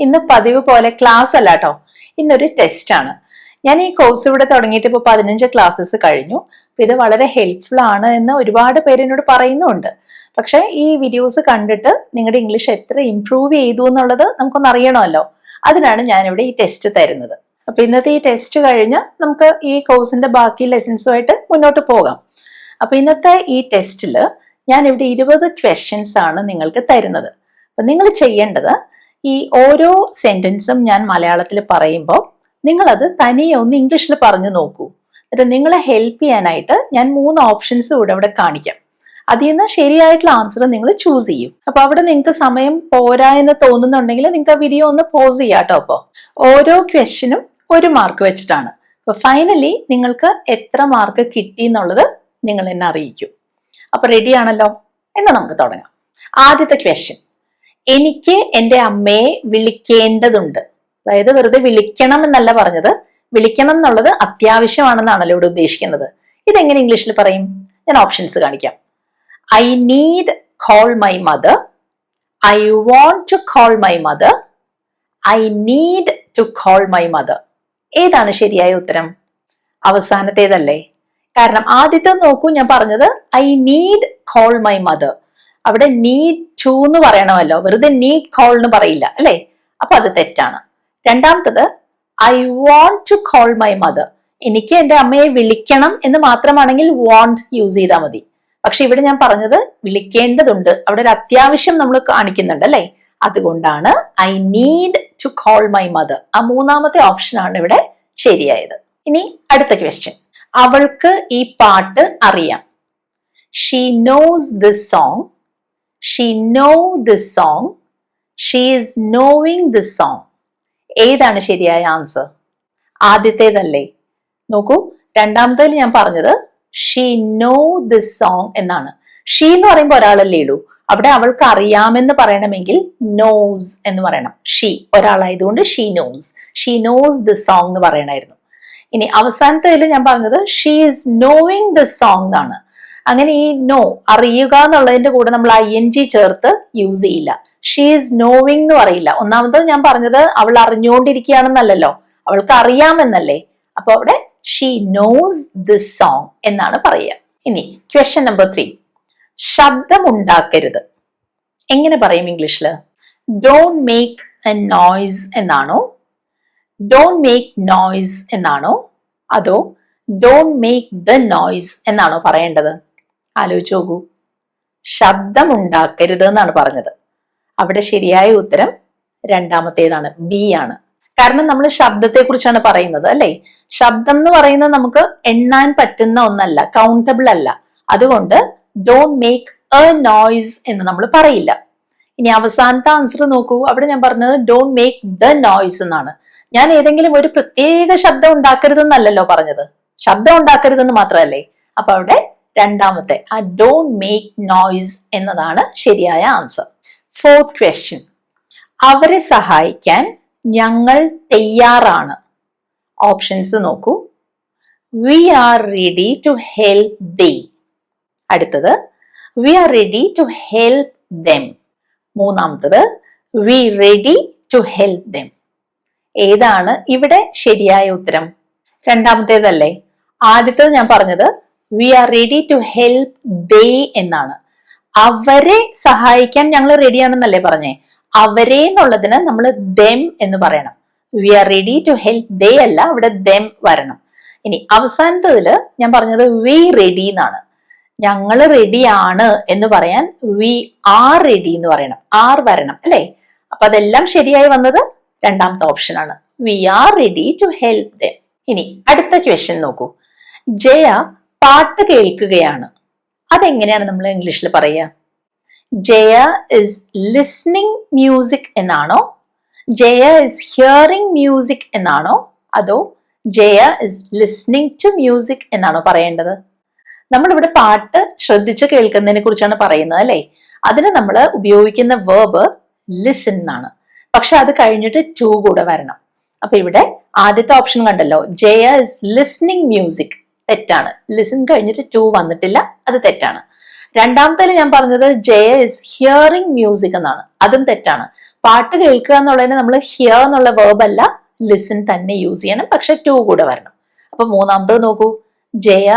ഇന്ന് പതിവ് പോലെ ക്ലാസ് അല്ല കേട്ടോ ഇന്നൊരു ആണ്. ഞാൻ ഈ കോഴ്സ് ഇവിടെ തുടങ്ങിയിട്ട് ഇപ്പോൾ പതിനഞ്ച് ക്ലാസ്സസ് കഴിഞ്ഞു. അപ്പൊ ഇത് വളരെ ഹെൽപ്ഫുൾ ആണ് എന്ന് ഒരുപാട് പേര് എന്നോട് പറയുന്നുണ്ട്. പക്ഷേ ഈ വീഡിയോസ് കണ്ടിട്ട് നിങ്ങളുടെ ഇംഗ്ലീഷ് എത്ര ഇംപ്രൂവ് ചെയ്തു എന്നുള്ളത് നമുക്കൊന്ന് അറിയണമല്ലോ. അതിനാണ് ഞാനിവിടെ ഈ ടെസ്റ്റ് തരുന്നത്. അപ്പൊ ഇന്നത്തെ ഈ ടെസ്റ്റ് കഴിഞ്ഞ് നമുക്ക് ഈ കോഴ്സിന്റെ ബാക്കി ലെസൺസുമായിട്ട് മുന്നോട്ട് പോകാം. അപ്പൊ ഇന്നത്തെ ഈ ടെസ്റ്റിൽ ഞാൻ ഇവിടെ ഇരുപത് ക്വസ്റ്റ്യൻസ് ആണ് നിങ്ങൾക്ക് തരുന്നത്. അപ്പൊ നിങ്ങൾ ചെയ്യേണ്ടത് ഈ ഓരോ സെന്റൻസും ഞാൻ മലയാളത്തിൽ പറയുമ്പോൾ നിങ്ങളത് തനിയെ ഒന്ന് ഇംഗ്ലീഷിൽ പറഞ്ഞു നോക്കൂ. എന്നിട്ട് നിങ്ങളെ ഹെൽപ്പ് ചെയ്യാനായിട്ട് ഞാൻ മൂന്ന് ഓപ്ഷൻസ് ഇവിടെ ഇവിടെ കാണിക്കാം. അതിൽ നിന്ന് ശരിയായിട്ടുള്ള ആൻസർ നിങ്ങൾ ചൂസ് ചെയ്യും. അപ്പൊ അവിടെ നിങ്ങൾക്ക് സമയം പോരാ എന്ന് തോന്നുന്നുണ്ടെങ്കിൽ നിങ്ങൾക്ക് ആ വീഡിയോ ഒന്ന് പോസ് ചെയ്യാം കേട്ടോ അപ്പോൾ ഓരോ ക്വസ്റ്റ്യനും ഒരു മാർക്ക് വെച്ചിട്ടാണ്. അപ്പൊ ഫൈനലി നിങ്ങൾക്ക് എത്ര മാർക്ക് കിട്ടി എന്നുള്ളത് നിങ്ങൾ എന്നെ അറിയിക്കും. അപ്പൊ റെഡി ആണല്ലോ? എന്നാ നമുക്ക് തുടങ്ങാം. ആദ്യത്തെ ക്വസ്റ്റ്യൻ എനിക്ക് എന്റെ അമ്മയെ വിളിക്കേണ്ടതുണ്ട്. അതായത് വെറുതെ വിളിക്കണം എന്നല്ല പറഞ്ഞത്. വിളിക്കണം എന്നുള്ളത് അത്യാവശ്യമാണെന്നാണല്ലോ ഇവിടെ ഉദ്ദേശിക്കുന്നത്. ഇതെങ്ങനെ ഇംഗ്ലീഷിൽ പറയും? ഞാൻ ഓപ്ഷൻസ് കാണിക്കാം. I need call my mother I want to call my mother I need to call my mother ഏതാണ് ശരിയായ ഉത്തരം? അവസാനത്തേതല്ലേ? കാരണം ആദ്യത്തെ നോക്കൂ ഞാൻ പറഞ്ഞത് I need call my mother അവിടെ നീഡ് ടു എന്ന് പറയണമല്ലോ. വെറുതെ നീഡ് കോൾ എന്ന് പറയില്ല അല്ലേ? അപ്പൊ അത് തെറ്റാണ്. രണ്ടാമത്തത് I want to call my mother എനിക്ക് എന്റെ അമ്മയെ വിളിക്കണം എന്ന് മാത്രമാണെങ്കിൽ വോണ്ട് യൂസ് ചെയ്താൽ മതി. പക്ഷെ ഇവിടെ ഞാൻ പറഞ്ഞത് വിളിക്കേണ്ടതുണ്ട്. അവിടെ ഒരു അത്യാവശ്യം നമ്മൾ കാണിക്കുന്നുണ്ട് അല്ലേ? അതുകൊണ്ടാണ് I need to call my mother ആ മൂന്നാമത്തെ ഓപ്ഷൻ ആണ് ഇവിടെ ശരിയായത്. ഇനി അടുത്ത ക്വസ്റ്റ്യൻ അവൾക്ക് ഈ പാട്ട് അറിയാം. She knows this song she know this song she is knowing this song ഏതാണ് ശരിയായ ആൻസർ ആദ്യത്തേതല്ലേ? നോക്കൂ രണ്ടാമത്തേൽ ഞാൻ പറഞ്ഞത് ഷീ നോ ദി സോങ് എന്നാണ്. ഷീ എന്ന് പറയുമ്പോൾ ഒരാളല്ലേ ഇടൂ അവിടെ അവൾക്ക് അറിയാമെന്ന് പറയണമെങ്കിൽ നോസ് എന്ന് പറയണം. She ഒരാളായതുകൊണ്ട് she knows she knows the song എന്ന് പറയണമായിരുന്നു. ഇനി അവസാനത്തേൽ ഞാൻ പറഞ്ഞത് she is knowing the song എന്നാണ്. അങ്ങനെ ഈ നോ അറിയുക എന്നുള്ളതിന്റെ കൂടെ നമ്മൾ ഐ എൻ ജി ചേർത്ത് യൂസ് ചെയ്യില്ല. ഷീ ഈസ് നോവിങ് എന്ന് പറയില്ല. ഒന്നാമത് ഞാൻ പറഞ്ഞത് അവൾ അറിഞ്ഞുകൊണ്ടിരിക്കുകയാണെന്നല്ലല്ലോ. അവൾക്ക് അറിയാമെന്നല്ലേ. അപ്പൊ അവിടെ ഷീ നോസ് ദിസ് സോങ് എന്നാണ് പറയുക. ഇനി ക്വസ്റ്റ്യൻ നമ്പർ ത്രീ ശബ്ദമുണ്ടാക്കരുത്. എങ്ങനെ പറയും ഇംഗ്ലീഷിൽ ഡോണ്ട് മേക്ക് എ നോയ്സ് എന്നാണോ? ഡോണ്ട് മേക്ക് നോയ്സ് എന്നാണോ? അതോ ഡോണ്ട് മേക്ക് ദ നോയ്സ് എന്നാണോ പറയേണ്ടത്? ആലോചിച്ച് നോക്കൂ. ശബ്ദമുണ്ടാക്കരുത് എന്നാണ് പറഞ്ഞത്. അവിടെ ശരിയായ ഉത്തരം രണ്ടാമത്തേതാണ് ബി ആണ്. കാരണം നമ്മൾ ശബ്ദത്തെ കുറിച്ചാണ് പറയുന്നത് അല്ലെ? ശബ്ദം എന്ന് പറയുന്നത് നമുക്ക് എണ്ണാൻ പറ്റുന്ന ഒന്നല്ല കൗണ്ടബിൾ അല്ല. അതുകൊണ്ട് ഡോണ്ട് മേക്ക് എ നോയ്സ് എന്ന് നമ്മൾ പറയില്ല. ഇനി അവസാനത്തെ ആൻസർ നോക്കൂ. അവിടെ ഞാൻ പറഞ്ഞത് ഡോണ്ട് മേക്ക് ദ നോയ്സ് എന്നാണ്. ഞാൻ ഏതെങ്കിലും ഒരു പ്രത്യേക ശബ്ദം ഉണ്ടാക്കരുതെന്നല്ലല്ലോ പറഞ്ഞത്. ശബ്ദം ഉണ്ടാക്കരുതെന്ന് മാത്രമല്ലേ? അപ്പൊ അവിടെ രണ്ടാമത്തെ. ആ ഡോണ്ട് മേക്ക് നോയ്സ് എന്നതാണ് ശരിയായ ആൻസർ ഫോർത്ത് ക്വസ്റ്റ്യൻ അവരെ സഹായിക്കാൻ ഞങ്ങൾ തയ്യാറാണ്. ഓപ്ഷൻസ് നോക്കൂ. We are ready to help they അടുത്തത് we are ready to help them മൂന്നാമത്തത് we ready to help them ഏതാണ് ഇവിടെ ശരിയായ ഉത്തരം? രണ്ടാമത്തേതല്ലേ? ആദ്യത്തേത് ഞാൻ പറഞ്ഞത് we are ready to help they എന്നാണ്. അവരെ സഹായിക്കാൻ ഞങ്ങൾ റെഡിയാണെന്നല്ലേ പറഞ്ഞേ? അവരെ എന്നുള്ളതിന് നമ്മൾ ദം എന്ന് പറയണം. We are ready to help they അല്ല അവിടെ ദം വരണം. ഇനി അവസാനത്തതിൽ ഞാൻ പറഞ്ഞത് വി റെഡി എന്നാണ്. ഞങ്ങൾ റെഡിയാണ് എന്ന് പറയാൻ വി ആർ റെഡി എന്ന് പറയണം. ആർ വരണം അല്ലേ? അപ്പൊ അതെല്ലാം ശരിയായി വന്നത് രണ്ടാമത്തെ ഓപ്ഷൻ ആണ്. We are ready to help them ഇനി അടുത്ത ക്വസ്റ്റ്യൻ നോക്കൂ. ജയ പാട്ട് കേൾക്കുകയാണ്. അതെങ്ങനെയാണ് നമ്മൾ ഇംഗ്ലീഷിൽ പറയുക ജയ ഇസ് ലിസ്ണിംഗ് മ്യൂസിക് എന്നാണോ? ജയ ഇസ് ഹിയറിംഗ് മ്യൂസിക് എന്നാണോ? അതോ Jaya is listening to music എന്നാണോ പറയേണ്ടത്? നമ്മളിവിടെ പാട്ട് ശ്രദ്ധിച്ച് കേൾക്കുന്നതിനെ കുറിച്ചാണ് പറയുന്നത് അല്ലേ? അതിന് നമ്മൾ ഉപയോഗിക്കുന്ന വേർബ് ലിസൺ എന്നാണ്. പക്ഷെ അത് കഴിഞ്ഞിട്ട് ടു കൂടെ വരണം. അപ്പൊ ഇവിടെ ആദ്യത്തെ ഓപ്ഷൻ കണ്ടല്ലോ. ജയ ഇസ് ലിസ്ണിംഗ് മ്യൂസിക് തെറ്റാണ്. ലിസൺ കഴിഞ്ഞിട്ട് ടു വന്നിട്ടില്ല അത് തെറ്റാണ്. രണ്ടാമത്തെ ഞാൻ പറഞ്ഞത് ജയ ഇസ് ഹിയറിംഗ് മ്യൂസിക് എന്നാണ്. അതും തെറ്റാണ്. പാട്ട് കേൾക്കുക എന്നുള്ളതിന് നമ്മൾ ഹിയർ എന്നുള്ള വേർബ് അല്ല ലിസൺ തന്നെ യൂസ് ചെയ്യണം പക്ഷെ ടു കൂടെ വരണം. അപ്പൊ മൂന്നാമത്തത് നോക്കൂ. Jaya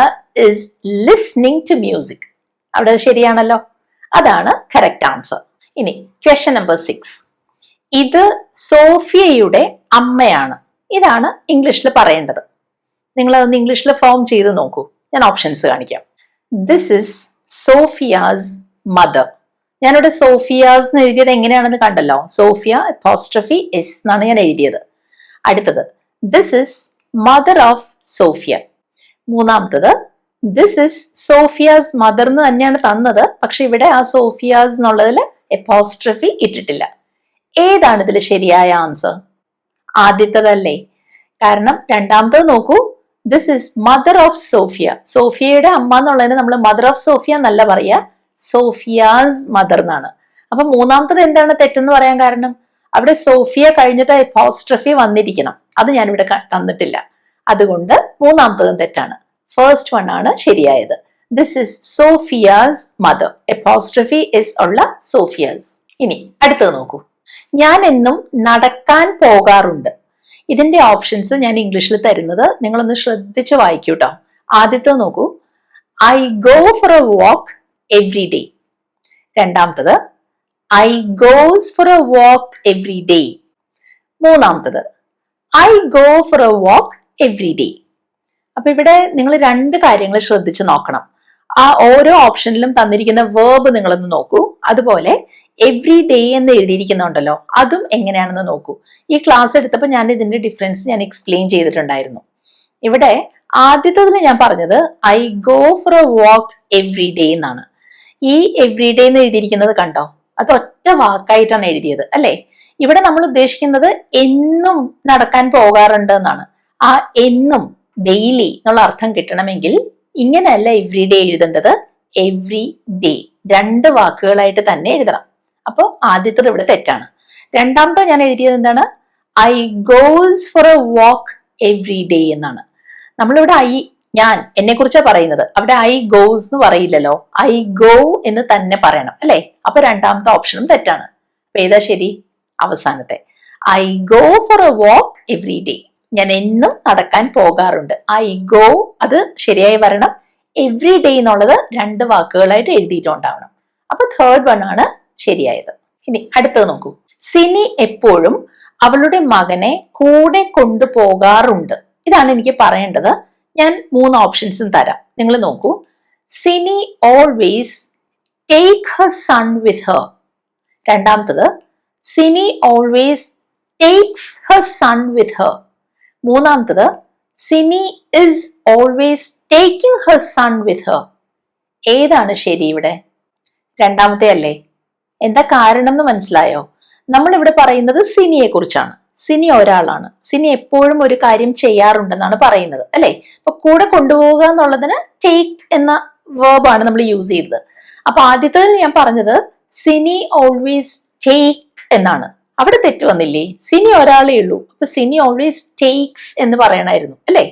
is listening to music അവിടെ ശരിയാണല്ലോ? അതാണ് കറക്റ്റ് ആൻസർ ഇനി ക്വസ്റ്റ്യൻ നമ്പർ സിക്സ് ഇത് സോഫിയയുടെ അമ്മയാണ്. ഇതാണ് ഇംഗ്ലീഷിൽ പറയേണ്ടത്. നിങ്ങൾ അതൊന്ന് ഇംഗ്ലീഷിൽ ഫോം ചെയ്ത് നോക്കൂ. ഞാൻ ഓപ്ഷൻസ് കാണിക്കാം. ദിസ് ഇസ് സോഫിയാസ് മദർ ഞാനിവിടെ സോഫിയാസ് എന്ന് എഴുതിയത് എങ്ങനെയാണെന്ന് കണ്ടല്ലോ. സോഫിയ അപ്പോസ്ട്രഫി എസ് എന്നാണ് ഞാൻ എഴുതിയത്. അടുത്തത് this is mother of Sophia മൂന്നാമത്തത് ദിസ് ഇസ് സോഫിയാസ് മദർ എന്ന് തന്നെയാണ് തന്നത്. പക്ഷെ ഇവിടെ ആ സോഫിയാസ് എന്നുള്ളതിൽ എപ്പോസ്ട്രഫി ഇട്ടിട്ടില്ല. ഏതാണ് ഇതിൽ ശരിയായ ആൻസർ ആദ്യത്തതല്ലേ. കാരണം രണ്ടാമത്തത് നോക്കൂ this is mother of Sophia സോഫിയയുടെ അമ്മ എന്നുള്ളതിന് നമ്മൾ മദർ ഓഫ് സോഫിയ എന്നല്ല പറയുക സോഫിയാസ് മദർ എന്നാണ്. അപ്പൊ മൂന്നാമത്തത് എന്താണ് തെറ്റെന്ന് പറയാൻ കാരണം? അവിടെ സോഫിയ കഴിഞ്ഞിട്ട് എപ്പോസ്ട്രഫി വന്നിരിക്കണം. അത് ഞാനിവിടെ തന്നിട്ടില്ല. അതുകൊണ്ട് മൂന്നാമത്തതും തെറ്റാണ്. ഫേസ്റ്റ് വൺ ആണ് ശരിയായത്. This is Sophia's mother apostrophe s ഉള്ള സോഫിയാസ്. ഇനി അടുത്തത് നോക്കൂ. ഞാൻ എന്നും നടക്കാൻ പോകാറുണ്ട്. ഇതിന്റെ ഓപ്ഷൻസ് ഞാൻ ഇംഗ്ലീഷിൽ തരുന്നത്. നിങ്ങളൊന്ന് ശ്രദ്ധിച്ച് വായിക്കൂ കേട്ടോ ആദ്യത്തെ നോക്കൂ. I go for a walk every day രണ്ടാമത്തത് I goes for a walk every day മൂന്നാമത്തത് I go for a walk every day അപ്പൊ ഇവിടെ നിങ്ങൾ രണ്ട് കാര്യങ്ങൾ ശ്രദ്ധിച്ച് നോക്കണം. ആ ഓരോ ഓപ്ഷനിലും തന്നിരിക്കുന്ന വേർബ് നിങ്ങളൊന്ന് നോക്കൂ. അതുപോലെ എവ്രി ഡേ എന്ന് എഴുതിയിരിക്കുന്നുണ്ടല്ലോ അതും എങ്ങനെയാണെന്ന് നോക്കൂ. ഈ ക്ലാസ് എടുത്തപ്പോൾ ഞാൻ ഇതിന്റെ ഡിഫറൻസ് ഞാൻ എക്സ്പ്ലെയിൻ ചെയ്തിട്ടുണ്ടായിരുന്നു. ഇവിടെ ആദ്യത്തതിൽ ഞാൻ പറഞ്ഞത് I go for a walk every day എന്നാണ്. ഈ എവ്രി ഡേ എന്ന് എഴുതിയിരിക്കുന്നത് കണ്ടോ? അത് ഒറ്റ വാക്കായിട്ടാണ് എഴുതിയത് അല്ലേ? ഇവിടെ നമ്മൾ ഉദ്ദേശിക്കുന്നത് എന്നും നടക്കാൻ പോകാറുണ്ട് എന്നാണ്. ആ എന്നും ഡെയിലി എന്നുള്ള അർത്ഥം കിട്ടണമെങ്കിൽ ഇങ്ങനെയല്ല എവ്രി ഡേ എഴുതേണ്ടത്? എവ്രി ഡേ രണ്ട് വാക്കുകളായിട്ട് തന്നെ എഴുതണം. അപ്പോൾ ആദ്യത്തത് ഇവിടെ തെറ്റാണ്. രണ്ടാമത്തെ ഞാൻ എഴുതിയത് എന്താണ്? I goes for a walk every day എന്നാണ്. നമ്മളിവിടെ ഐ ഞാൻ എന്നെ കുറിച്ചാണ് പറയുന്നത്. അവിടെ ഐ ഗോസ് എന്ന് പറയില്ലല്ലോ. ഐ ഗോ എന്ന് തന്നെ പറയണം അല്ലെ? അപ്പൊ രണ്ടാമത്തെ ഓപ്ഷനും തെറ്റാണ്. അപ്പൊ ഏതാ ശരി? അവസാനത്തെ. I go for a walk every day ഞാൻ എന്നും നടക്കാൻ പോകാറുണ്ട്. ഐ ഗോ അത് ശരിയായി വരണം. എവ്രി ഡേ എന്നുള്ളത് രണ്ട് വാക്കുകളായിട്ട് എഴുതിയിട്ടുണ്ടാവണം. അപ്പൊ തേർഡ് വൺ ആണ് ശരിയായത്. ഇനി അടുത്തത് നോക്കൂ. സിനി എപ്പോഴും അവളുടെ മകനെ കൂടെ കൊണ്ടുപോകാറുണ്ട്. ഇതാണ് എനിക്ക് പറയേണ്ടത്. ഞാൻ മൂന്ന് ഓപ്ഷൻസും തരാം. നിങ്ങൾ നോക്കൂ. Sini always take her son with her രണ്ടാമത്തത് Sini always takes her son with her മൂന്നാമത്തത് Sini is always taking her son with her ഏതാണ് ശരി ഇവിടെ? രണ്ടാമത്തെ അല്ലേ? എന്താ കാരണം എന്ന് മനസ്സിലായോ? നമ്മൾ ഇവിടെ പറയുന്നത് സിനിയെ കുറിച്ചാണ്. സിനി ഒരാളാണ്. സിനി എപ്പോഴും ഒരു കാര്യം ചെയ്യാറുണ്ടെന്നാണ് പറയുന്നത് അല്ലെ? അപ്പൊ കൂടെ കൊണ്ടുപോവുക എന്നുള്ളതിന് ടേക്ക് എന്ന വേർബാണ് നമ്മൾ യൂസ് ചെയ്തത്. അപ്പൊ ആദ്യത്തെ ഞാൻ പറഞ്ഞത് സിനി ഓൾവേസ് ടേക്ക് എന്നാണ്. അവിടെ തെറ്റ് വന്നില്ലേ? സിനി ഒരാളേ ഉള്ളൂ. അപ്പൊ സിനി ഓൾവേസ് ടേക്സ് എന്ന് പറയണമായിരുന്നു അല്ലെ?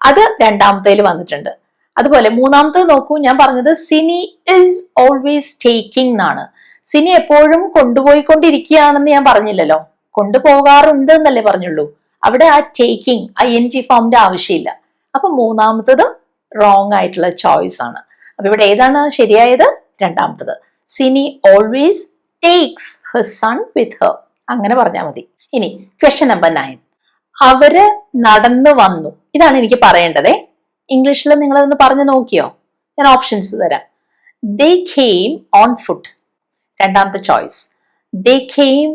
അത് രണ്ടാമത്തേൽ വന്നിട്ടുണ്ട്. അതുപോലെ മൂന്നാമത്തേത് നോക്കൂ ഞാൻ പറഞ്ഞത് സിനി ഇസ് ഓൾവേസ് ടേക്കിംഗ് എന്നാണ്. സിനി എപ്പോഴും കൊണ്ടുപോയിക്കൊണ്ടിരിക്കുകയാണെന്ന് ഞാൻ പറഞ്ഞില്ലല്ലോ. കൊണ്ടുപോകാറുണ്ട് എന്നല്ലേ പറഞ്ഞുള്ളൂ. അവിടെ ആ ടേക്കിംഗ് ഐ എൻ ജി ഫോമിന്റെ ആവശ്യമില്ല. അപ്പൊ മൂന്നാമത്തതും റോങ് ആയിട്ടുള്ള ചോയ്സ് ആണ്. അപ്പൊ ഇവിടെ ഏതാണ് ശരിയായത്? രണ്ടാമത്തത്. Sini always takes her son with her അങ്ങനെ പറഞ്ഞാൽ മതി. ഇനി ക്വസ്റ്റ്യൻ നമ്പർ നയൻ അവർ നടന്നു വന്നു. ഇതാണ് എനിക്ക് പറയേണ്ടതേ. ഇംഗ്ലീഷിൽ നിങ്ങൾ അതൊന്ന് പറഞ്ഞു നോക്കിയോ? ഞാൻ ഓപ്ഷൻസ് തരാം. ദേ ഖെയിം ഓൺ ഫുഡ് രണ്ടാമത്തെ choice they came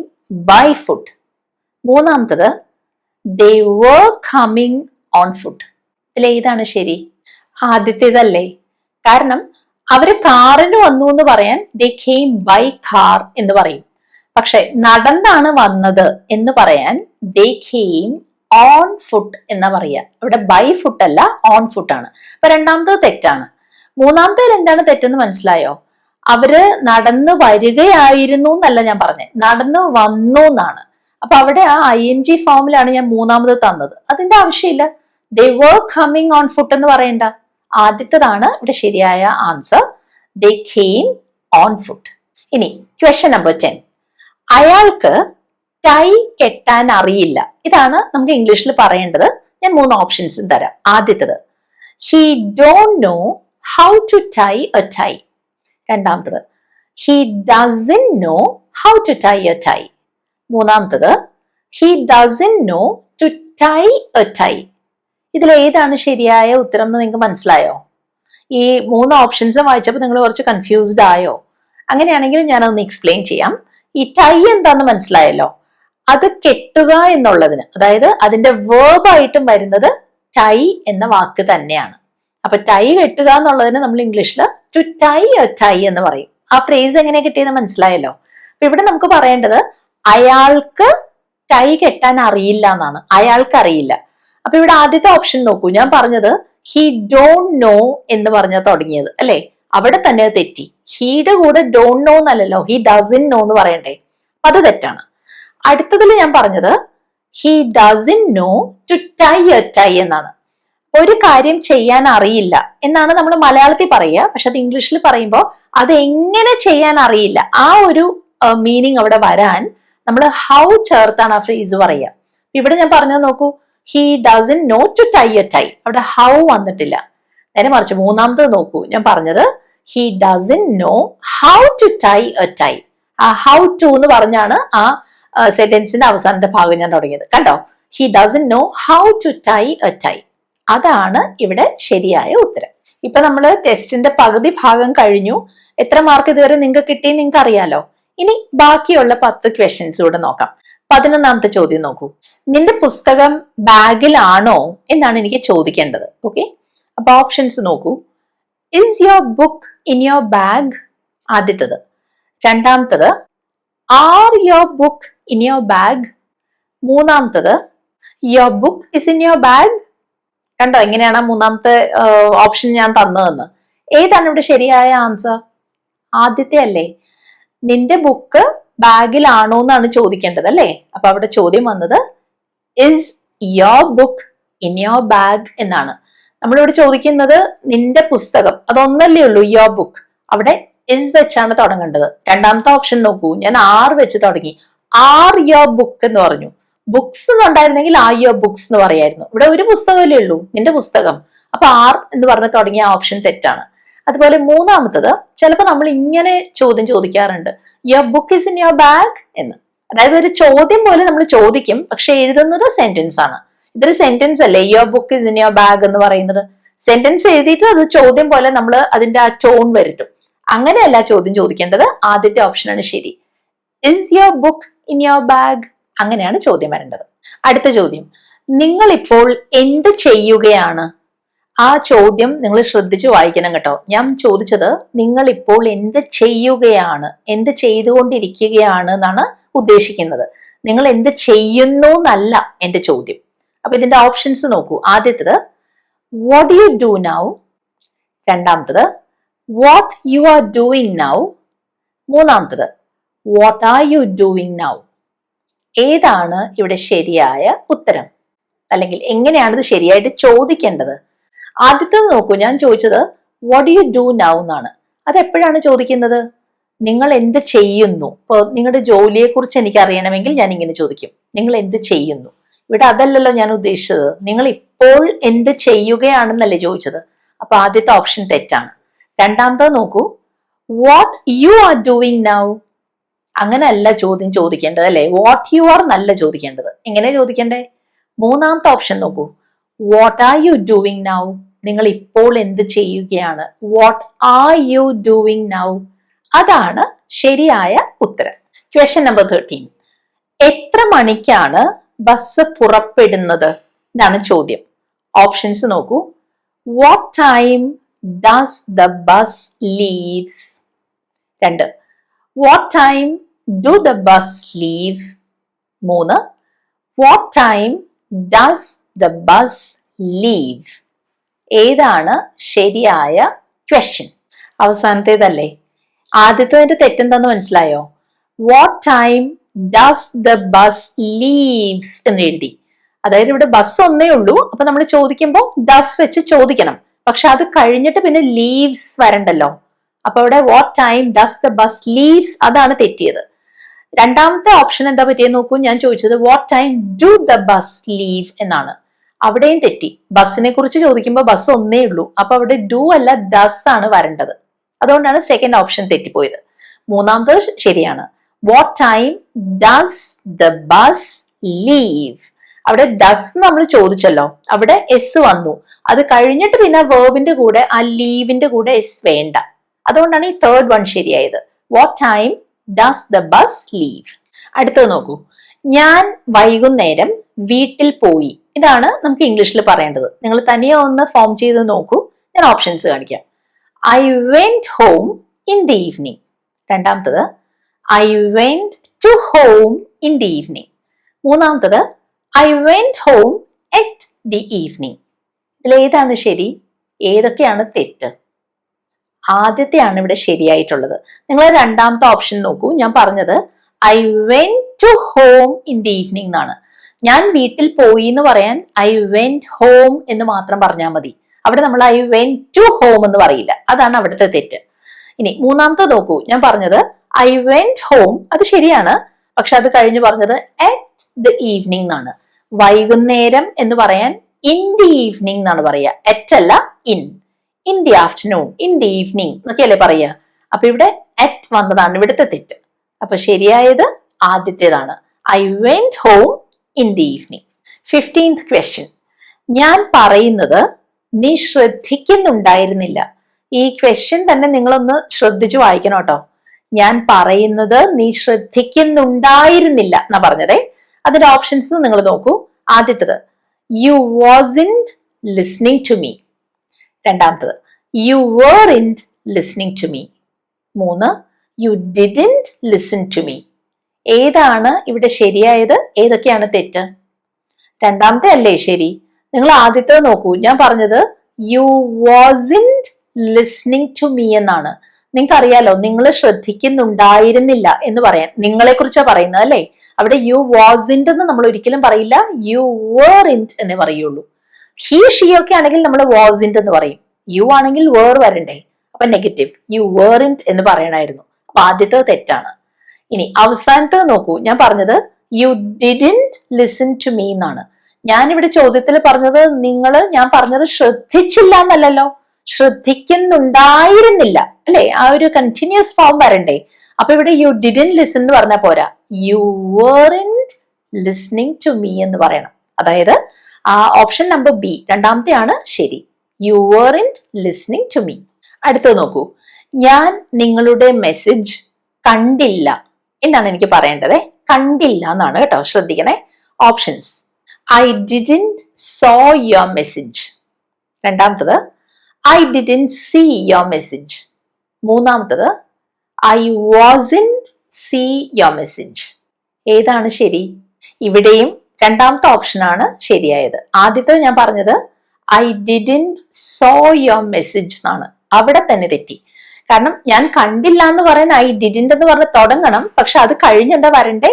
by foot മൂന്നാമത്തത് they were coming on foot ഇതിൽ ഏതാണ് ശരി? ആദ്യത്തേതല്ലേ. കാരണം അവർ കാറിന് വന്നു എന്ന് പറയാൻ ദേ ഖെയിം ബൈ കാർ എന്ന് പറയും. പക്ഷെ നടന്നാണ് വന്നത് എന്ന് പറയാൻ ദേ ഖെയിം ഓൺ ഫുട്ട് എന്നാ പറയുക. ഇവിടെ ബൈ ഫുട്ട് അല്ല ഓൺ ആണ്. അപ്പൊ രണ്ടാമത്തത് തെറ്റാണ്. മൂന്നാമത്തേൽ എന്താണ് തെറ്റെന്ന് മനസ്സിലായോ? അവർ നടന്നു വരികയായിരുന്നു എന്നല്ല ഞാൻ പറഞ്ഞത് നടന്നു വന്നു എന്നാണ്. അപ്പൊ അവിടെ ആ ഐ എൻ ജി ഫോമിലാണ് ഞാൻ മൂന്നാമത് തന്നത്. അതിന്റെ ആവശ്യമില്ല. They were coming on foot എന്ന് പറയണ്ട. ആദ്യത്തതാണ് ഇവിടെ ശരിയായ answer they came on foot ഇനി ക്വസ്റ്റ്യൻ നമ്പർ ടെൻ അയാൾക്ക് ടൈ കെട്ടാൻ അറിയില്ല. ഇതാണ് നമുക്ക് ഇംഗ്ലീഷിൽ പറയേണ്ടത്. ഞാൻ മൂന്ന് ഓപ്ഷൻസും തരാം. ആദ്യത്തത് he don't know how to tie a tie രണ്ടാമത്തത് he doesn't know how to tie a tie മൂന്നാമത്തത് he doesn't know to tie a tie ഇതിൽ ഏതാണ് ശരിയായ ഉത്തരം എന്ന് നിങ്ങൾക്ക് മനസ്സിലായോ? ഈ മൂന്ന് ഓപ്ഷൻസും വായിച്ചപ്പോൾ നിങ്ങൾ കുറച്ച് കൺഫ്യൂസ്ഡ് ആയോ? അങ്ങനെയാണെങ്കിൽ ഞാനൊന്ന് എക്സ്പ്ലെയിൻ ചെയ്യാം. ഈ ടൈ എന്താന്ന് മനസ്സിലായല്ലോ? അത് കെട്ടുക എന്നുള്ളതിന്. അതായത് അതിന്റെ വേർബായിട്ടും വരുന്നത് ടൈ എന്ന വാക്ക് തന്നെയാണ്. അപ്പൊ ടൈ കെട്ടുക എന്നുള്ളതിന് നമ്മൾ ഇംഗ്ലീഷിൽ ടു ടൈ ടൈ എന്ന് പറയും. ആ ഫ്രേസ് എങ്ങനെ കിട്ടിയെന്ന് മനസ്സിലായല്ലോ? അപ്പൊ ഇവിടെ നമുക്ക് പറയേണ്ടത് അയാൾക്ക് ടൈ കെട്ടാൻ അറിയില്ല എന്നാണ്. അയാൾക്ക് അറിയില്ല. അപ്പൊ ഇവിടെ ആദ്യത്തെ ഓപ്ഷൻ നോക്കൂ. ഞാൻ പറഞ്ഞത് ഹി ഡോണ്ട് നോ എന്ന് പറഞ്ഞ തുടങ്ങിയത്. അല്ലെ? അവിടെ തന്നെ തെറ്റി. ഹീയുടെ കൂടെ ഡോണ്ട് നോ എന്നല്ലല്ലോ. ഹി ഡസിൻ നോ എന്ന് പറയണ്ടേ. അത് തെറ്റാണ്. അടുത്തതിൽ ഞാൻ പറഞ്ഞത് he doesn't know to tie a tie എന്നാണ്. ഒരു കാര്യം ചെയ്യാൻ അറിയില്ല എന്നാണ് നമ്മൾ മലയാളത്തിൽ പറയുക. പക്ഷെ അത് ഇംഗ്ലീഷിൽ പറയുമ്പോൾ അത് എങ്ങനെ ചെയ്യാൻ അറിയില്ല? ആ ഒരു മീനിങ് അവിടെ വരാൻ നമ്മൾ ഹൗ ചേർത്താണ് ആ ഫ്രീസ് പറയുക. ഇവിടെ ഞാൻ പറഞ്ഞത് നോക്കൂ. He doesn't know to tie a tie അവിടെ ഹൗ വന്നിട്ടില്ല. നേരെ മറിച്ച് മൂന്നാമത് നോക്കൂ. ഞാൻ പറഞ്ഞത് he doesn't know how to tie a tie ആ ഹൗ ടു എന്ന് പറഞ്ഞാണ് ആ സെന്റൻസിന്റെ അവസാനത്തെ ഭാഗം ഞാൻ തുടങ്ങിയത്. കണ്ടോ? He doesn't know how to tie a tie അതാണ് ഇവിടെ ശരിയായ ഉത്തരം. ഇപ്പൊ നമ്മൾ ടെസ്റ്റിന്റെ പകുതി ഭാഗം കഴിഞ്ഞു. എത്ര മാർക്ക് ഇതുവരെ നിങ്ങൾക്ക് കിട്ടി നിങ്ങൾക്ക് അറിയാലോ? ഇനി ബാക്കിയുള്ള പത്ത് ക്വസ്റ്റ്യൻസ് കൂടെ നോക്കാം. പതിനൊന്നാമത്തെ ചോദ്യം നോക്കൂ. നിന്റെ പുസ്തകം ബാഗിലാണോ എന്നാണ് എനിക്ക് ചോദിക്കേണ്ടത്. ഓക്കെ അപ്പൊ ഓപ്ഷൻസ് നോക്കൂ. Is your book in your bag ആദ്യത്തത്. രണ്ടാമത്തത് are your book in your bag മൂന്നാമത്തത് your book is in your bag കണ്ടോ എങ്ങനെയാണ് മൂന്നാമത്തെ ഓപ്ഷൻ ഞാൻ തന്നതെന്ന്. ഏതാണ് ഇവിടെ ശരിയായ ആൻസർ ആദ്യത്തെ അല്ലേ? നിന്റെ ബുക്ക് ബാഗിലാണോ എന്നാണ് ചോദിക്കേണ്ടത് അല്ലേ? അപ്പൊ അവിടെ ചോദ്യം വന്നത് is your book in your bag എന്നാണ്. നമ്മളിവിടെ ചോദിക്കുന്നത് നിന്റെ പുസ്തകം അതൊന്നല്ലേ ഉള്ളൂ യോ ബുക്ക് അവിടെ ഇസ് വെച്ചാണ് തുടങ്ങേണ്ടത്. രണ്ടാമത്തെ ഓപ്ഷൻ നോക്കൂ. ഞാൻ ആർ വെച്ച് തുടങ്ങി. ആർ യോ ബുക്ക് എന്ന് പറഞ്ഞു. ബുക്സ് എന്നുണ്ടായിരുന്നെങ്കിൽ ആ യോ ബുക്സ് എന്ന് പറയായിരുന്നു. ഇവിടെ ഒരു പുസ്തകമല്ലേ ഉള്ളൂ നിന്റെ പുസ്തകം. അപ്പൊ ആർ എന്ന് പറഞ്ഞ് തുടങ്ങിയ ഓപ്ഷൻ തെറ്റാണ്. അതുപോലെ മൂന്നാമത്തത് ചിലപ്പോൾ നമ്മൾ ഇങ്ങനെ ചോദ്യം ചോദിക്കാറുണ്ട്. Your book is in your bag എന്ന്. അതായത് ഒരു ചോദ്യം പോലെ നമ്മൾ ചോദിക്കും പക്ഷെ എഴുതുന്നത് സെന്റൻസ് ആണ്. ഇതൊരു സെന്റൻസ് അല്ലേ? Your book is in your bag എന്ന് പറയുന്നത്. സെന്റൻസ് എഴുതിയിട്ട് അത് ചോദ്യം പോലെ നമ്മൾ അതിന്റെ ആ ടോൺ വരുത്തും. അങ്ങനെയല്ല ചോദ്യം ചോദിക്കേണ്ടത്. ആദ്യത്തെ ഓപ്ഷനാണ് ശരി. Is your book in your bag അങ്ങനെയാണ് ചോദ്യം വരേണ്ടത്. അടുത്ത ചോദ്യം. നിങ്ങൾ ഇപ്പോൾ എന്ത് ചെയ്യുകയാണ്? ആ ചോദ്യം നിങ്ങൾ ശ്രദ്ധിച്ച് വായിക്കണം കേട്ടോ. ഞാൻ ചോദിച്ചത് നിങ്ങൾ ഇപ്പോൾ എന്ത് ചെയ്യുകയാണ്? എന്ത് ചെയ്തുകൊണ്ടിരിക്കുകയാണ് എന്നാണ് ഉദ്ദേശിക്കുന്നത്. നിങ്ങൾ എന്ത് ചെയ്യുന്നു എന്നല്ല എന്റെ ചോദ്യം. അപ്പൊ ഇതിന്റെ ഓപ്ഷൻസ് നോക്കൂ. ആദ്യത്തത് വാട്ട് യു ഡു നൗ രണ്ടാമത്തത് what you are doing now മൂന്നാമത്തത് what are you doing now ഏതാണ് ഇവിടെ ശരിയായ ഉത്തരം? അല്ലെങ്കിൽ എങ്ങനെയാണ് ഇത് ശരിയായിട്ട് ചോദിക്കേണ്ടത്? ആദ്യത്തെ നോക്കൂ ഞാൻ ചോദിച്ചത് വാട്ട് യു ഡു നൗ എന്നാണ്. അത് എപ്പോഴാണ് ചോദിക്കുന്നത്? നിങ്ങൾ എന്ത് ചെയ്യുന്നു? ഇപ്പോൾ നിങ്ങളുടെ ജോലിയെക്കുറിച്ച് എനിക്ക് അറിയണമെങ്കിൽ ഞാൻ ഇങ്ങനെ ചോദിക്കും. നിങ്ങൾ എന്ത് ചെയ്യുന്നു? ഇവിടെ അതല്ലല്ലോ ഞാൻ ഉദ്ദേശിച്ചത്. നിങ്ങൾ ഇപ്പോൾ എന്ത് ചെയ്യുകയാണെന്നല്ലേ ചോദിച്ചത്. അപ്പൊ ആദ്യത്തെ ഓപ്ഷൻ തെറ്റാണ്. രണ്ടാമത്തത് നോക്കൂ. What you are doing now അങ്ങനെയല്ല ചോദ്യം ചോദിക്കേണ്ടത് അല്ലെ? വാട്ട് യു ആർ നല്ല ചോദിക്കേണ്ടത്. എങ്ങനെ ചോദിക്കണ്ടേ? മൂന്നാമത്തെ ഓപ്ഷൻ നോക്കൂ. What are you doing now നിങ്ങൾ ഇപ്പോൾ എന്ത് ചെയ്യുകയാണ്? What are you doing now അതാണ് ശരിയായ ഉത്തരം. ക്വസ്റ്റ്യൻ നമ്പർ തേർട്ടീൻ എത്ര മണിക്കാണ് ബസ് പുറപ്പെടുന്നത് എന്നാണ് ചോദ്യം. ഓപ്ഷൻസ് നോക്കൂ. What time does the bus leaves രണ്ട്. What time do the bus leave മൂന്ന്. What time does the bus leave ഏതാണ് ശരിയായ ക്വസ്റ്റ്യൻ അവസാനത്തേതല്ലേ? ആദ്യത്തെ തെറ്റെന്താന്ന് മനസ്സിലായോ? What time does the bus leaves എന്ന് എഴുതി. അതായത് ഇവിടെ ബസ് ഒന്നേ ഉള്ളൂ. അപ്പൊ നമ്മൾ ചോദിക്കുമ്പോൾ ഡസ് വെച്ച് ചോദിക്കണം. പക്ഷെ അത് കഴിഞ്ഞിട്ട് പിന്നെ ലീവ്സ് വരണ്ടല്ലോ. അപ്പൊ ഇവിടെ what time does the bus leaves അതാണ് തെറ്റിയത്. രണ്ടാമത്തെ ഓപ്ഷൻ എന്താ പറ്റിയെന്ന് നോക്കൂ. ഞാൻ ചോദിച്ചത് what time do the bus leave എന്നാണ്. അവിടെയും തെറ്റി. ബസ്സിനെ കുറിച്ച് ചോദിക്കുമ്പോൾ ബസ് ഒന്നേ ഉള്ളൂ. അപ്പൊ അവിടെ ഡു അല്ല ഡസ് ആണ് വരേണ്ടത്. അതുകൊണ്ടാണ് സെക്കൻഡ് ഓപ്ഷൻ തെറ്റിപ്പോയത്. മൂന്നാമത് ശരിയാണ്. What time does the bus leave അവിടെ ഡസ് നമ്മൾ ചോദിച്ചല്ലോ. അവിടെ എസ് വന്നു. അത് കഴിഞ്ഞിട്ട് പിന്നെ വേർബിന്റെ കൂടെ ആ ലീവിന്റെ കൂടെ എസ് വേണ്ട. അതുകൊണ്ടാണ് ഈ തേർഡ് വൺ ശരിയായത്. What time does the bus leave അടുത്തത് നോക്കൂ. ഞാൻ വൈകുന്നേരം വീട്ടിൽ പോയി. ഇതാണ് നമുക്ക് ഇംഗ്ലീഷിൽ പറയേണ്ടത്. നിങ്ങൾ തനിയെ ഒന്ന് ഫോം ചെയ്ത് നോക്കൂ. ഞാൻ ഓപ്ഷൻസ് കാണിക്കാം. I went home in the evening രണ്ടാമത്തത് I went to home in the evening മൂന്നാമത്തത് I went home at the evening ഇതിലേതാണ് ശരി? ഏതൊക്കെയാണ് തെറ്റ്? ആദ്യത്തെയാണ് ഇവിടെ ശരിയായിട്ടുള്ളത്. നിങ്ങൾ രണ്ടാമത്തെ ഓപ്ഷൻ നോക്കൂ. ഞാൻ പറഞ്ഞത് I went to home in the evening എന്നാണ്. ഞാൻ വീട്ടിൽ പോയി എന്ന് പറയാൻ ഐ വെന്റ് ഹോം എന്ന് മാത്രം പറഞ്ഞാൽ മതി. അവിടെ നമ്മൾ ഐ വെൻ ടു ഹോം എന്ന് പറയില്ല. അതാണ് അവിടുത്തെ തെറ്റ്. ഇനി മൂന്നാമത്തെ നോക്കൂ. ഞാൻ പറഞ്ഞത് ഐ വെന്റ് ഹോം അത് ശരിയാണ്. പക്ഷെ അത് കഴിഞ്ഞ് പറഞ്ഞത് അറ്റ് ദ ഈവനിങ് എന്നാണ്. വൈകുന്നേരം എന്ന് പറയാൻ ഇൻ ദി ഈവനിങ് എന്നാണ് പറയുക. അറ്റ് അല്ല in in the afternoon in the evening എന്നൊക്കെയല്ലേ പറയുക. അപ്പൊ ഇവിടെ അറ്റ് വന്നതാണ്. ഇവിടുത്തെ തെറ്റ്. അപ്പൊ ശരിയായത് ആദ്യത്തേതാണ്. I went home in the evening fifteenth question ഞാൻ പറയുന്നത് നീ ശ്രദ്ധിക്കുന്നുണ്ടായിരുന്നില്ല. ഈ ക്വസ്റ്റ്യൻ തന്നെ നിങ്ങളൊന്ന് ശ്രദ്ധിച്ചു വായിക്കണം കേട്ടോ. ഞാൻ പറയുന്നത് നീ ശ്രദ്ധിക്കുന്നുണ്ടായിരുന്നില്ല എന്നാ പറഞ്ഞതേ. അതിന്റെ ഓപ്ഷൻസ് നിങ്ങൾ നോക്കൂ. ആദ്യത്തത് you was in listening to me രണ്ടാമത്തത് you were in listening to me മൂന്ന് you didn't listen to me ഏതാണ് ഇവിടെ ശരിയായത്? ഏതൊക്കെയാണ് തെറ്റ്? രണ്ടാമത്തെ അല്ലേ ശരി? നിങ്ങൾ ആദ്യത്തെ നോക്കൂ. ഞാൻ പറഞ്ഞത് you was in listening to me എന്നാണ്. നിങ്ങൾക്ക് അറിയാലോ നിങ്ങൾ ശ്രദ്ധിക്കുന്നുണ്ടായിരുന്നില്ല എന്ന് പറയാൻ. നിങ്ങളെ കുറിച്ചാണ് പറയുന്നത് അല്ലേ? അവിടെ യു വാസിൻഡ് എന്ന് നമ്മൾ ഒരിക്കലും പറയില്ല. യു വേർ ഇൻ എന്നേ പറയുള്ളൂ. ഹി ഷീ ഒക്കെ ആണെങ്കിൽ നമ്മൾ വാസിൻഡ് എന്ന് പറയും. യു ആണെങ്കിൽ വേർ വരണ്ടേ? അപ്പൊ നെഗറ്റീവ് യു വേർ ഇൻ എന്ന് പറയണമായിരുന്നു അപ്പൊ ആദ്യത്തെ തെറ്റാണ്. ഇനി അവസാനത്തെ നോക്കൂ. ഞാൻ പറഞ്ഞത് you didn't listen to me എന്നാണ്. ഞാനിവിടെ ചോദ്യത്തിൽ പറഞ്ഞത് നിങ്ങൾ ഞാൻ പറഞ്ഞത് ശ്രദ്ധിച്ചില്ല എന്നല്ലല്ലോ. ശ്രദ്ധിക്കുന്നുണ്ടായിരുന്നില്ല. അല്ലെ? ആ ഒരു കണ്ടിന്യൂസ് ഫോം വരണ്ടേ. അപ്പൊ ഇവിടെ യു ഡിഡിൻ ലിസൺ എന്ന് പറഞ്ഞാൽ പോരാ. You were in listening to me എന്ന് പറയണം. അതായത് ആ ഓപ്ഷൻ നമ്പർ ബി രണ്ടാമത്തെയാണ് ശരി. You were in listening to me അടുത്തത് നോക്കൂ. ഞാൻ നിങ്ങളുടെ മെസ്സേജ് കണ്ടില്ല എന്നാണ് എനിക്ക് പറയേണ്ടത്. കണ്ടില്ല എന്നാണ് കേട്ടോ ശ്രദ്ധിക്കണേ. Options I didn't saw your message രണ്ടാമത്തത് I didn't see your message മൂന്നാമത്തത് I wasn't see your message ഏതാണ് ശരി? ഇവിടെയും രണ്ടാമത്തെ ഓപ്ഷനാണ് ശരിയായത്. ആദ്യത്തെ ഞാൻ പറഞ്ഞത് I didn't saw your message എന്നാണ്. അവിടെ തന്നെ തെറ്റി. കാരണം ഞാൻ കണ്ടില്ല എന്ന് പറയുന്ന ഐ ഡിഡിന്റ് എന്ന് പറഞ്ഞ് തുടങ്ങണം. പക്ഷെ അത് കഴിഞ്ഞ് എന്താ വരണ്ടേ?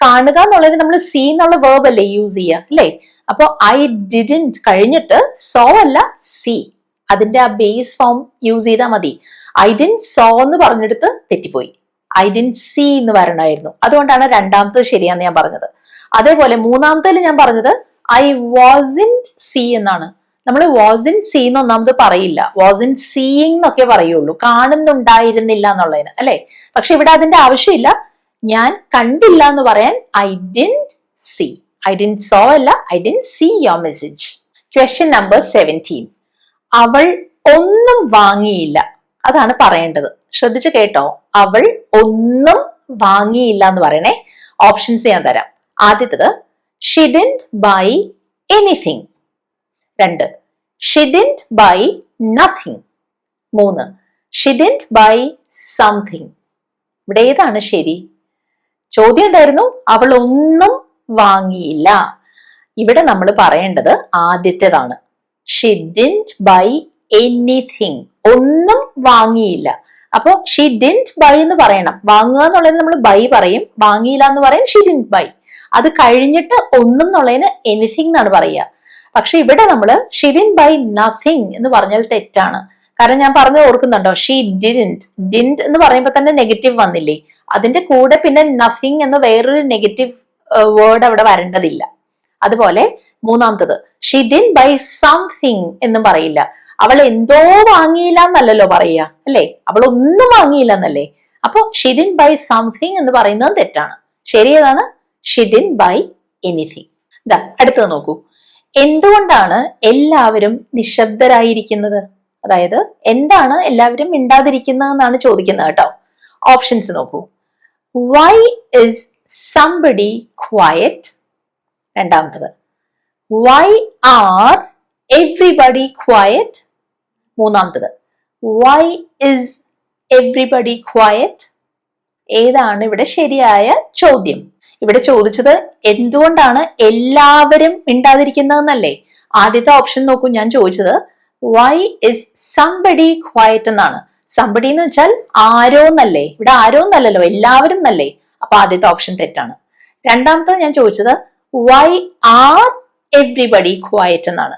കാണുക എന്നുള്ളത് നമ്മൾ സീ എന്നുള്ള വേർബ് അല്ലേ യൂസ് ചെയ്യുക അല്ലേ? അപ്പോൾ ഐ ഡിഡിൻ കഴിഞ്ഞിട്ട് സോ അല്ല സി അതിന്റെ ആ ബേസ് ഫോം യൂസ് ചെയ്താൽ മതി. ഐ ഡിൻ സോ എന്ന് പറഞ്ഞെടുത്ത് തെറ്റിപ്പോയി. ഐ ഡിൻ സി എന്ന് വരണമായിരുന്നു അതുകൊണ്ടാണ് രണ്ടാമത്തത് ശരിയാന്ന് ഞാൻ പറഞ്ഞത്. അതേപോലെ മൂന്നാമത്തേൽ ഞാൻ പറഞ്ഞത് ഐ വാസ് ഇൻ സി എന്നാണ്. നമ്മൾ വാസ് ഇൻ സി എന്ന് ഒന്നാമത് പറയില്ല. വാസ് ഇൻ സീയിങ് എന്നൊക്കെ പറയുള്ളൂ. കാണുന്നുണ്ടായിരുന്നില്ല എന്നുള്ളതിന് അല്ലെ? പക്ഷെ ഇവിടെ അതിന്റെ ആവശ്യമില്ല. ഞാൻ കണ്ടില്ല എന്ന് പറയാൻ I didn't see I didn't saw അല്ല I didn't see your message question number seventeen അവൾ ഒന്നും വാങ്ങിയില്ല. അതാണ് പറയേണ്ടത്. ശ്രദ്ധിച്ചു കേട്ടോ. അവൾ ഒന്നും വാങ്ങിയില്ല എന്ന് പറയണേ. ഓപ്ഷൻസ് ഞാൻ തരാം. ആദ്യത്തത് ഷിഡിൻ ബൈ എനിത്തിങ് രണ്ട് ഷിഡിൻ ബൈ നത്തിങ് മൂന്ന് ഷിഡിൻ ബൈ സംതിങ് ഇവിടെ ഏതാണ് ശരി? ചോദ്യം എന്തായിരുന്നു? അവൾ ഒന്നും വാങ്ങിയില്ല. ഇവിടെ നമ്മൾ പറയേണ്ടത് ആദ്യത്തേതാണ്. ഷി ഡിന്റ് ബൈ എനിത്തിങ് ഒന്നും വാങ്ങിയില്ല. അപ്പോ ഷി ഡിന്റ് ബൈ എന്ന് പറയണം. വാങ്ങുക എന്നുള്ളതിന് നമ്മൾ ബൈ പറയും. വാങ്ങിയില്ല എന്ന് പറയും ഷി ഡിന്റ് ബൈ അത് കഴിഞ്ഞിട്ട് ഒന്നും എന്നുള്ളതിന് എനിത്തിങ് എന്നാണ് പറയുക. പക്ഷെ ഇവിടെ നമ്മൾ ഷി ഡിൻ ബൈ നത്തിങ് എന്ന് പറഞ്ഞാൽ തെറ്റാണ്. കാരണം ഞാൻ പറഞ്ഞത് ഓർക്കുന്നുണ്ടോ? ഷീ ഡിന്റ് ഡിന്റ് എന്ന് പറയുമ്പോൾ തന്നെ നെഗറ്റീവ് വന്നില്ലേ? അതിന്റെ കൂടെ പിന്നെ നത്തിങ് എന്ന് വേറൊരു നെഗറ്റീവ് വേർഡ് അവിടെ വരേണ്ടതില്ല. അതുപോലെ മൂന്നാമത്തത്. ഷി ഡിൻ ബൈ സംതിങ് എന്നും പറയില്ല. അവൾ എന്തോ വാങ്ങിയില്ല എന്നല്ലല്ലോ പറയുക അല്ലേ? അവൾ ഒന്നും വാങ്ങിയില്ല എന്നല്ലേ അപ്പൊ ഷിഡിൻ ബൈ സംതിങ് എന്ന് പറയുന്നത് തെറ്റാണ്. ശരിയതാണ്. ഷിഡിൻ ബൈ എനിതിങ് ഇതാ അടുത്തത് നോക്കൂ. എന്തുകൊണ്ടാണ് എല്ലാവരും നിശബ്ദരായിരിക്കുന്നത്? അതായത് എന്താണ് എല്ലാവരും മിണ്ടാതിരിക്കുന്നതെന്നാണ് ചോദിക്കുന്നത് കേട്ടോ. ഓപ്ഷൻസ് നോക്കൂ. വൈ ഇസ് സംബഡി ക്വയറ്റ് രണ്ടാമത്തത്. വൈ ആർ എവ്രിബഡി ക്വയറ്റ് മൂന്നാമത്തത്. വൈ ഇസ് എവ്രിബഡി ക്വയറ്റ് ഏതാണ് ഇവിടെ ശരിയായ ചോദ്യം? ഇവിടെ ചോദിച്ചത് എന്തുകൊണ്ടാണ് എല്ലാവരും മിണ്ടാതിരിക്കുന്നതെന്നല്ലേ? ആദ്യത്തെ ഓപ്ഷൻ നോക്കൂ ഞാൻ ചോദിച്ചത് വൈ ഇസ് സംബഡി ക്വയറ്റ് എന്നാണ്. സംബഡി എന്ന് വെച്ചാൽ ആരോ എന്നല്ലേ? ഇവിടെ ആരോ എന്നല്ലല്ലോ എല്ലാവരും എന്നല്ലേ? അപ്പൊ ആദ്യത്തെ ഓപ്ഷൻ തെറ്റാണ്. രണ്ടാമത്തത് ഞാൻ ചോദിച്ചത് വൈ ആർ എവ്രിബഡി ക്വയറ്റ് എന്നാണ്.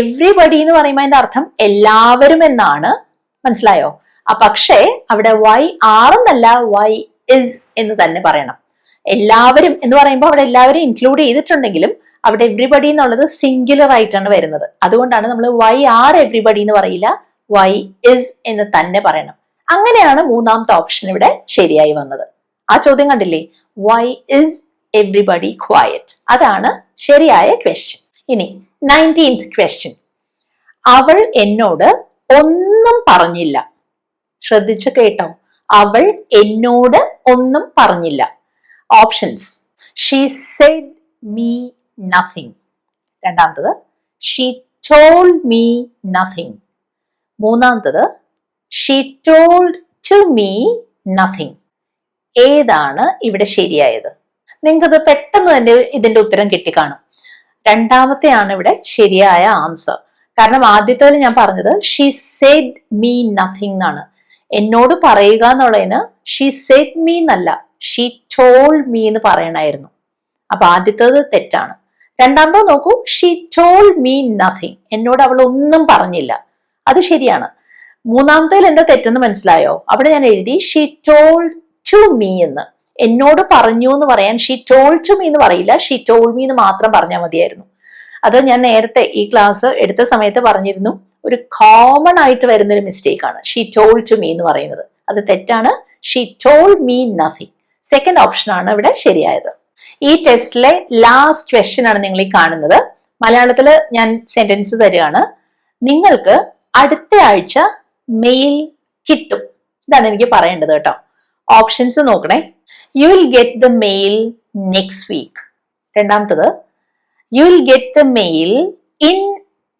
എവ്രിബഡി എന്ന് പറയുമ്പോൾ അതിന്റെ അർത്ഥം എല്ലാവരും എന്നാണ്. മനസ്സിലായോ? ആ പക്ഷേ അവിടെ വൈ ആർ എന്നല്ല വൈ ഇസ് എന്ന് തന്നെ പറയണം. എല്ലാവരും എന്ന് പറയുമ്പോൾ അവിടെ എല്ലാവരും ഇൻക്ലൂഡ് ചെയ്തിട്ടുണ്ടെങ്കിലും അവിടെ എവ്രിബഡി എന്നുള്ളത് സിംഗുലർ ആയിട്ടാണ് വരുന്നത്. അതുകൊണ്ടാണ് നമ്മൾ വൈ ആർ എവ്രിബഡി എന്ന് പറയില്ല വൈ ഇസ് എന്ന് തന്നെ പറയണം. അങ്ങനെയാണ് മൂന്നാമത്തെ ഓപ്ഷൻ ഇവിടെ ശരിയായി വന്നത്. ആ ചോദ്യം കണ്ടില്ലേ? വൈ ഇസ് എവ്രിബഡി ക്വയറ്റ് അതാണ് ശരിയായ ക്വസ്റ്റ്യൻ ഇനി നയന്റീൻത് ക്വസ്റ്റ്യൻ അവൾ എന്നോട് ഒന്നും പറഞ്ഞില്ല. ശ്രദ്ധിച്ചു കേട്ടോ. അവൾ എന്നോട് ഒന്നും പറഞ്ഞില്ല. Options she said me nothing രണ്ടാമത്തത് ഷീ ടോൾഡ് മീ നത്തിങ് മൂന്നാമത്തത് she told to me nothing ഏതാണ് ഇവിടെ ശരിയായത്? നിങ്ങൾക്കത് പെട്ടെന്ന് തന്നെ ഇതിന്റെ ഉത്തരം കിട്ടിക്കാണും. രണ്ടാമത്തെയാണ് ഇവിടെ ശരിയായ ആൻസർ കാരണം ആദ്യത്തെ ഞാൻ പറഞ്ഞത് ഷീ സെഡ് മീ നത്തിങ് എന്നാണ്. എന്നോട് പറയുക എന്നുള്ളതിന് ഷീ സെഡ് മീ എന്നല്ല ഷീ ടോൾ മീ എന്ന് പറയണമായിരുന്നു. അപ്പൊ ആദ്യത്തേത് തെറ്റാണ്. രണ്ടാമത് നോക്കൂ ഷീ ടോൾ മീ നത്തിങ് എന്നോട് അവൾ ഒന്നും പറഞ്ഞില്ല. അത് ശരിയാണ്. മൂന്നാമത്തേൽ എന്താ തെറ്റെന്ന് മനസ്സിലായോ? അവിടെ ഞാൻ എഴുതി ഷീ ടോൾ ടു മീ എന്ന്. എന്നോട് പറഞ്ഞു എന്ന് പറയാൻ ഷീ ടോൾഡ് ടു മീ എന്ന് പറയില്ല. ഷീ ടോൾഡ് മീ എന്ന് മാത്രം പറഞ്ഞാൽ മതിയായിരുന്നു. അത് ഞാൻ നേരത്തെ ഈ ക്ലാസ് എടുത്ത സമയത്ത് പറഞ്ഞിരുന്നു. ഒരു കോമൺ ആയിട്ട് വരുന്ന ഒരു മിസ്റ്റേക്ക് ആണ്. ഷീ ടോൾഡ് ടു മീ എന്ന് പറയുന്നത്. അത് തെറ്റാണ്. She told me nothing second option ആണ് ഇവിടെ ശരിയായത്. ഈ ടെസ്റ്റിലെ ലാസ്റ്റ് ക്വസ്റ്റ്യൻ ആണ് നിങ്ങൾ ഈ കാണുന്നത്. മലയാളത്തിൽ ഞാൻ സെന്റൻസ് തരികയാണ്. നിങ്ങൾക്ക് അടുത്ത ആഴ്ച മെയിൽ കിട്ടും. ഇതാണ് എനിക്ക് പറയേണ്ടത് കേട്ടോ. ഓപ്ഷൻസ് നോക്കണേ. You will get the mail next week രണ്ടാമത്തത് you will get the mail in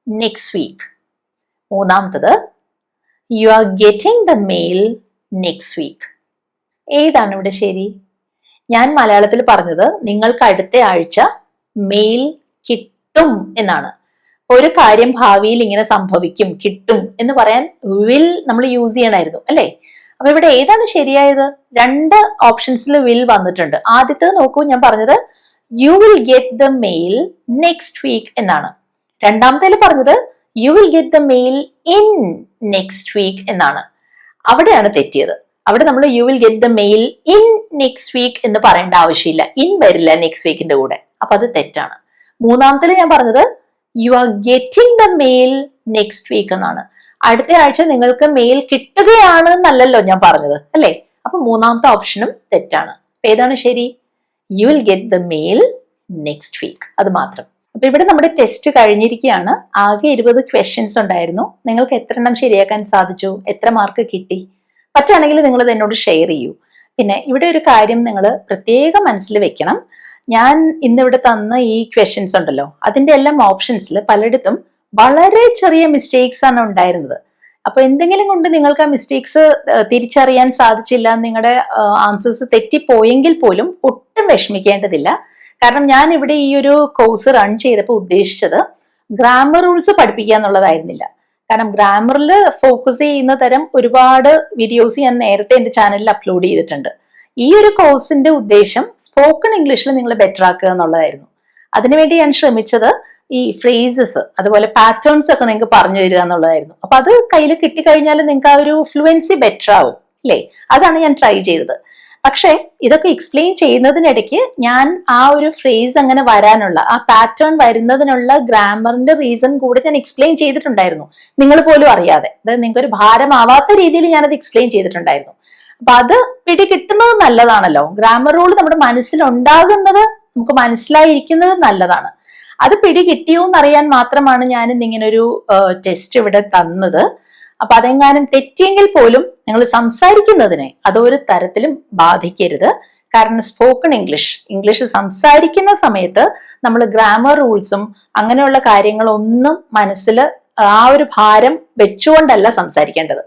next week മൂന്നാമത്തത് you are getting the mail next week ഏതാണ് ഇവിടെ ശരി? ഞാൻ മലയാളത്തിൽ പറഞ്ഞത് നിങ്ങൾക്ക് അടുത്ത ആഴ്ച മെയിൽ കിട്ടും എന്നാണ്. ഒരു കാര്യം ഭാവിയിൽ ഇങ്ങനെ സംഭവിക്കും കിട്ടും എന്ന് പറയാൻ വിൽ നമ്മൾ യൂസ് ചെയ്യണമായിരുന്നു അല്ലേ? അപ്പൊ ഇവിടെ ഏതാണ് ശരിയായത്? രണ്ട് ഓപ്ഷൻസിൽ വിൽ വന്നിട്ടുണ്ട്. ആദ്യത്തെ നോക്കൂ ഞാൻ പറഞ്ഞത് you will get the mail next week എന്നാണ്. രണ്ടാമത്തേൽ പറഞ്ഞത് you will get the mail in next week എന്നാണ്. അവിടെയാണ് തെറ്റിയത്. അവിടെ നമ്മൾ you will get the mail in next week എന്ന് പറയേണ്ട ആവശ്യമില്ല. ഇൻ വരില്ല നെക്സ്റ്റ് വീക്കിന്റെ കൂടെ. അപ്പൊ അത് തെറ്റാണ്. മൂന്നാമത്തിൽ ഞാൻ പറഞ്ഞത് you are getting the mail next week എന്നാണ്. അടുത്ത ആഴ്ച നിങ്ങൾക്ക് മെയിൽ കിട്ടുകയാണ് എന്നല്ലല്ലോ ഞാൻ പറഞ്ഞത് അല്ലേ? അപ്പൊ മൂന്നാമത്തെ ഓപ്ഷനും തെറ്റാണ്. അപ്പൊ ഏതാണ് ശരി? You will get the mail next week അത് മാത്രം. അപ്പൊ ഇവിടെ നമ്മുടെ ടെസ്റ്റ് കഴിഞ്ഞിരിക്കുകയാണ്. ആകെ ഇരുപത് ക്വസ്റ്റ്യൻസ് ഉണ്ടായിരുന്നു. നിങ്ങൾക്ക് എത്ര എണ്ണം ശരിയാക്കാൻ സാധിച്ചു? എത്ര മാർക്ക് കിട്ടി? പറ്റുകയാണെങ്കിൽ നിങ്ങൾ ഇത് എന്നോട് ഷെയർ ചെയ്യൂ. പിന്നെ ഇവിടെ ഒരു കാര്യം നിങ്ങൾ പ്രത്യേകം മനസ്സിൽ വെക്കണം. ഞാൻ ഇന്നിവിടെ തന്ന ഈ ക്വസ്റ്റ്യൻസ് ഉണ്ടല്ലോ അതിന്റെ എല്ലാം ഓപ്ഷൻസിൽ പലയിടത്തും വളരെ ചെറിയ മിസ്റ്റേക്സ് ആണ് ഉണ്ടായിരുന്നത്. അപ്പൊ എന്തെങ്കിലും കൊണ്ട് നിങ്ങൾക്ക് ആ മിസ്റ്റേക്സ് തിരിച്ചറിയാൻ സാധിച്ചില്ല നിങ്ങളുടെ ആൻസേഴ്സ് തെറ്റിപ്പോയെങ്കിൽ പോലും ഒട്ടും വിഷമിക്കേണ്ടതില്ല. കാരണം ഞാൻ ഇവിടെ ഈ ഒരു കോഴ്സ് റൺ ചെയ്തപ്പോൾ ഉദ്ദേശിച്ചത് ഗ്രാമർ റൂൾസ് പഠിപ്പിക്കുക എന്നുള്ളതായിരുന്നില്ല. കാരണം ഗ്രാമറിൽ ഫോക്കസ് ചെയ്യുന്ന തരം ഒരുപാട് വീഡിയോസ് ഞാൻ നേരത്തെ എന്റെ ചാനലിൽ അപ്ലോഡ് ചെയ്തിട്ടുണ്ട്. ഈ ഒരു കോഴ്സിന്റെ ഉദ്ദേശം സ്പോക്കൺ ഇംഗ്ലീഷിൽ നിങ്ങൾ ബെറ്റർ ആക്കുക എന്നുള്ളതായിരുന്നു. അതിനുവേണ്ടി ഞാൻ ശ്രമിച്ചത് ഈ ഫ്രേസസ് അതുപോലെ പാറ്റേൺസ് ഒക്കെ നിങ്ങൾക്ക് പറഞ്ഞു തരിക എന്നുള്ളതായിരുന്നു. അപ്പൊ അത് കയ്യിൽ കിട്ടിക്കഴിഞ്ഞാൽ നിങ്ങൾക്ക് ആ ഒരു ഫ്ലുവൻസി ബെറ്റർ ആവും അല്ലേ? അതാണ് ഞാൻ ട്രൈ ചെയ്തത്. പക്ഷേ ഇതൊക്കെ എക്സ്പ്ലെയിൻ ചെയ്യുന്നതിനിടയ്ക്ക് ഞാൻ ആ ഒരു ഫ്രേസ് അങ്ങനെ വരാനുള്ള ആ പാറ്റേൺ വരുന്നതിനുള്ള ഗ്രാമറിന്റെ റീസൺ കൂടി ഞാൻ എക്സ്പ്ലെയിൻ ചെയ്തിട്ടുണ്ടായിരുന്നു. നിങ്ങൾ പോലും അറിയാതെ. അതായത് നിങ്ങൾക്ക് ഒരു ഭാരമാവാത്ത രീതിയിൽ ഞാനത് എക്സ്പ്ലെയിൻ ചെയ്തിട്ടുണ്ടായിരുന്നു. അപ്പൊ അത് പിടി കിട്ടുന്നത് നല്ലതാണല്ലോ. ഗ്രാമർ റൂൾ നമ്മുടെ മനസ്സിലുണ്ടാകുന്നത് നമുക്ക് മനസ്സിലായിരിക്കുന്നത് നല്ലതാണ്. അത് പിടികിട്ടിയോ എന്നറിയാൻ മാത്രമാണ് ഞാൻ ഇന്നിങ്ങനൊരു ടെസ്റ്റ് ഇവിടെ തന്നത്. അപ്പൊ അതെങ്ങാനും തെറ്റിയെങ്കിൽ പോലും നിങ്ങൾ സംസാരിക്കുന്നതിനെ അതൊരു തരത്തിലും ബാധിക്കരുത്. കാരണം സ്പോക്കൺ ഇംഗ്ലീഷ് ഇംഗ്ലീഷ് സംസാരിക്കുന്ന സമയത്ത് നമ്മൾ ഗ്രാമർ റൂൾസും അങ്ങനെയുള്ള കാര്യങ്ങളൊന്നും മനസ്സിൽ ആ ഒരു ഭാരം വെച്ചുകൊണ്ടല്ല സംസാരിക്കേണ്ടത്.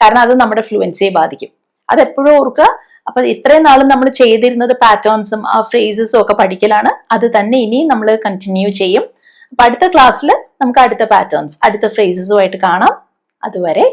കാരണം അത് നമ്മുടെ ഫ്ലുവൻസിയെ ബാധിക്കും. അതെപ്പോഴും ഓർക്കുക അപ്പൊ ഇത്രയും നാളും നമ്മൾ ചെയ്തിരുന്നത് പാറ്റേൺസും ആ ഫ്രേസസും ഒക്കെ പഠിക്കലാണ്. അത് തന്നെ ഇനി നമ്മൾ കണ്ടിന്യൂ ചെയ്യും. അപ്പൊ അടുത്ത ക്ലാസ്സിൽ നമുക്ക് അടുത്ത പാറ്റേൺസ് അടുത്ത ഫ്രേസസുമായിട്ട് കാണാം. അതുവരെ